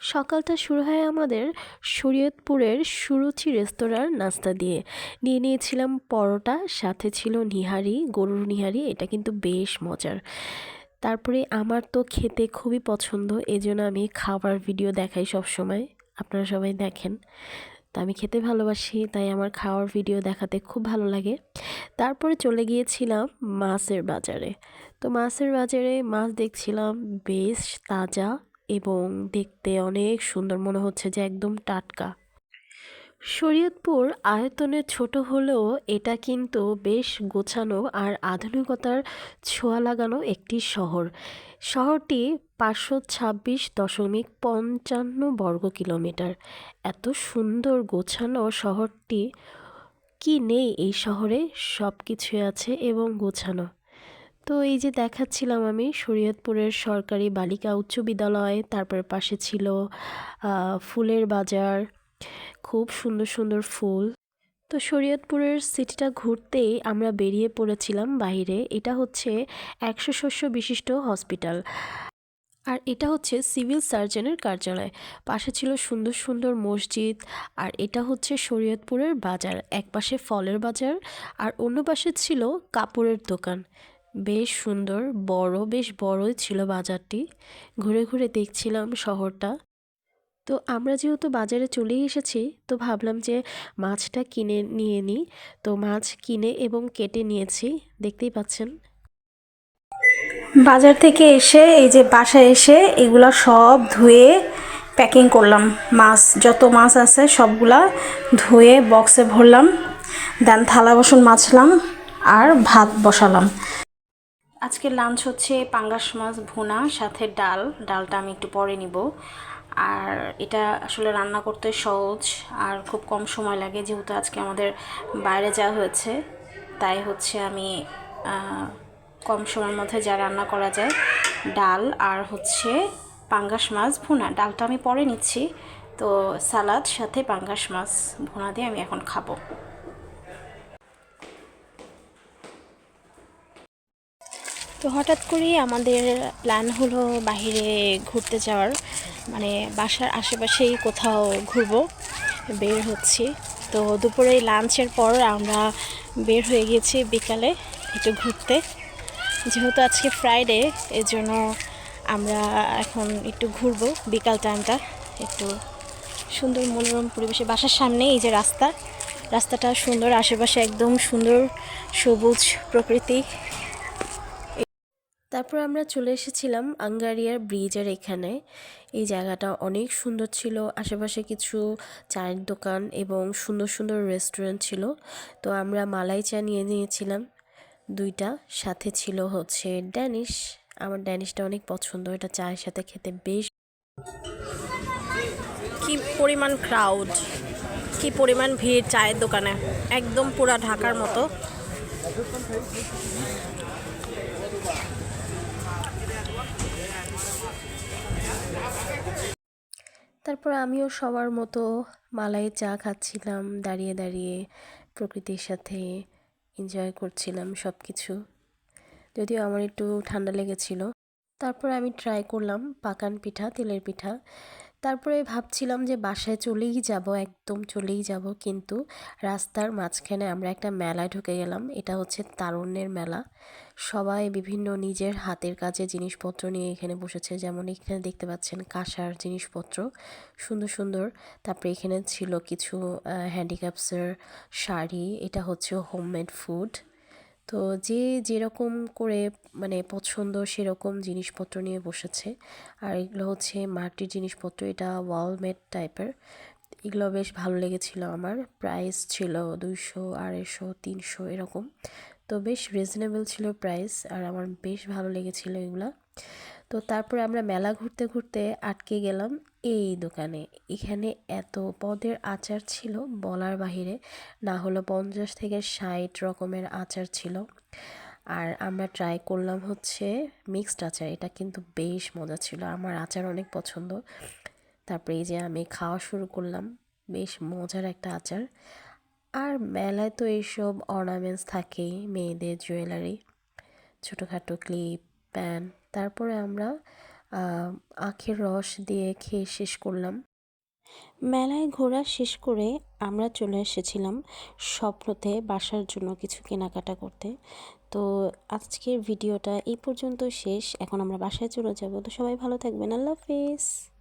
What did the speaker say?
সকালটা শুরু হয় আমাদের শরীয়তপুরের সুরুচি রেস্তোরাঁর নাস্তা দিয়ে। নিয়ে নিয়েছিলাম পরোটা, সাথে ছিল নিহারি, গরুর নিহারি, এটা কিন্তু বেশ মজার। তারপরে আমার তো খেতে খুবই পছন্দ, এজন্য আমি খাবার ভিডিও দেখাই সব সময় আপনারা সবাই দেখেন। তো আমি খেতে ভালোবাসি, তাই আমার খাওয়ার ভিডিও দেখাতে খুব ভালো লাগে। তারপরে চলে গিয়েছিলাম মাছের বাজারে। তো মাছের বাজারে মাছ দেখছিলাম বেশ তাজা এবং দেখতে অনেক সুন্দর। মনে হচ্ছে যে একদম টাটকা। শরীয়তপুর আয়তনে ছোট হলেও এটা কিন্তু বেশ গোছানো আর আধুনিকতার ছোঁয়া লাগানো একটি শহর। শহরটি পাঁচশো ছাব্বিশ দশমিক পঞ্চান্ন বর্গ কিলোমিটার। এত সুন্দর গোছানো শহরটি কি নেই এই শহরে? সব কিছুই আছে এবং গোছানো। তো এই যে দেখাচ্ছিলাম আমি শরীয়তপুরের সরকারি বালিকা উচ্চ বিদ্যালয়, তারপর পাশে ছিল ফুলের বাজার, খুব সুন্দর সুন্দর ফুল। তো শরীয়তপুরের সিটিটা ঘুরতেই আমরা বেরিয়ে পড়েছিলাম বাইরে। এটা হচ্ছে একশো শস্য বিশিষ্ট হসপিটাল। আর এটা হচ্ছে সিভিল সার্জনের কার্যালয়। পাশে ছিল সুন্দর সুন্দর মসজিদ, আর এটা হচ্ছে শরীয়তপুরের বাজার। এক পাশে ফলের বাজার, আর অন্য পাশে ছিল কাপড়ের দোকান। বেশ সুন্দর, বড়, বেশ বড়ই ছিল বাজারটি। ঘুরে ঘুরে দেখছিলাম শহরটা। তো আমরা যেহেতু বাজারে চলেই এসেছি, তো ভাবলাম যে মাছটা কিনে নিয়ে নিই তো মাছ কিনে এবং কেটে নিয়েছি, দেখতেই পাচ্ছেন। বাজার থেকে এসে, এই যে বাসায় এসে এগুলা সব ধুয়ে প্যাকিং করলাম। মাছ, যত মাছ আছে সবগুলা ধুয়ে বক্সে ভরলাম। দেন থালা বাসন মাছলাম আর ভাত বসালাম। আজকে লাঞ্চ হচ্ছে পাঙ্গাস মাছ ভুনা, সাথে ডাল। ডালটা আমি একটু পরে নিব। আর এটা আসলে রান্না করতে সহজ, আর খুব কম সময় লাগে, যেহেতু আজকে আমাদের বাইরে যাওয়া হয়েছে। তাই হচ্ছে আমি কম সময়ের মধ্যে যা রান্না করা যায়, ডাল আর হচ্ছে পাঙ্গাস মাছ ভুনা। ডালটা আমি পরে নিচ্ছি। তো সালাদ, সাথে পাঙ্গাস মাছ ভুনা দিয়ে আমি এখন খাব। তো হঠাৎ করেই আমাদের প্ল্যান হলো বাইরে ঘুরতে যাওয়ার। মানে বাসার আশেপাশেই কোথাও ঘুরবো, বের হচ্ছি। তো দুপুরে লাঞ্চের পর আমরা বের হয়ে গিয়েছি বিকালে একটু ঘুরতে। যেহেতু আজকে ফ্রাইডে এর জন্য আমরা এখন একটু ঘুরবো বিকাল টাইমটা একটু সুন্দর মনোরম পরিবেশে। বাসার সামনে এই যে রাস্তা, রাস্তাটা সুন্দর, আশেপাশে একদম সুন্দর সবুজ প্রকৃতি। তারপর আমরা চলে এসেছিলাম আঙ্গারিয়ার ব্রিজের এখানে। এই জায়গাটা অনেক সুন্দর ছিল। আশেপাশে কিছু চায়ের দোকান এবং সুন্দর সুন্দর রেস্টুরেন্ট ছিল। তো আমরা মালাই চা নিয়ে নিয়েছিলাম। দুইটা সাথে ছিল হচ্ছে ড্যানিশ। আমার ড্যানিশটা অনেক পছন্দ। এটা চায়ের সাথে খেতে বেশ কি পরিমাণ ক্রাউড কি পরিমাণ ভিড় চায়ের দোকানে। একদম পুরা ঢাকার মতো। তারপর আমিও সবার মতো মালাই চা খাচ্ছিলাম, দাঁড়িয়ে দাঁড়িয়ে প্রকৃতির সাথে এনজয় করছিলাম সব কিছু যদিও আমার একটু ঠান্ডা লেগেছিল। তারপর আমি ট্রাই করলাম পাকান পিঠা, তেলের পিঠা। তারপরে ভাবছিলাম যে বাসায় চলেই যাব, একদম চলেই যাব। কিন্তু রাস্তার মাঝখানে আমরা একটা মেলায় ঢুকে গেলাম। এটা হচ্ছে তারুণ্যের মেলা। সবাই বিভিন্ন নিজের হাতের কাজে জিনিসপত্র নিয়ে এখানে বসেছে। যেমন এখানে দেখতে পাচ্ছেন কাঁসার জিনিসপত্র। সুন্দর সুন্দর। তারপরে এখানে ছিল কিছু হ্যান্ডিক্যাপসের শাড়ি। এটা হচ্ছে হোমমেড ফুড তো যে যেরকম করে মানে পছন্দ সেরকম জিনিসপত্র নিয়ে বসেছে। আর এগুলো হচ্ছে মাটির জিনিসপত্র, এটা ওয়ালমেট টাইপের। এগুলো বেশ ভালো লেগেছিল আমার। প্রাইস ছিল দুইশো, আড়াইশো, তিনশো এরকম। তো বেশ রিজনেবল ছিল প্রাইস আর আমার বেশ ভালো লেগেছিল এগুলো। তো তারপরে আমরা মেলা ঘুরতে ঘুরতে আটকে গেলাম। এই দোকানে। এখানে এত পদের আচার ছিল বলার বাহিরে, না হলো পঞ্চাশ থেকে ষাট রকমের আচার ছিল। আর আমরা ট্রাই করলাম হচ্ছে মিক্সড আচার, এটা কিন্তু বেশ মজা ছিল, আমার আচার অনেক পছন্দ। তারপরে এই যে আমি খাওয়া শুরু করলাম, বেশ মজার একটা আচার। আর মেলায় তো এইসব অর্নামেন্টস থাকেই, মেয়েদের জুয়েলারি ছোটোখাটো ক্লিপ প্যান তারপরে আমরা আখের রস দিয়ে খেয়ে শেষ করলাম। মেলায় ঘোরা শেষ করে আমরা চলে এসেছিলাম স্বপ্নতে বাসার জন্য কিছু কেনাকাটা করতে। তো আজকের ভিডিওটা এই পর্যন্ত শেষ। এখন আমরা বাসায় চলে যাব। তো সবাই ভালো থাকবেন। আল্লাহ হাফিজ।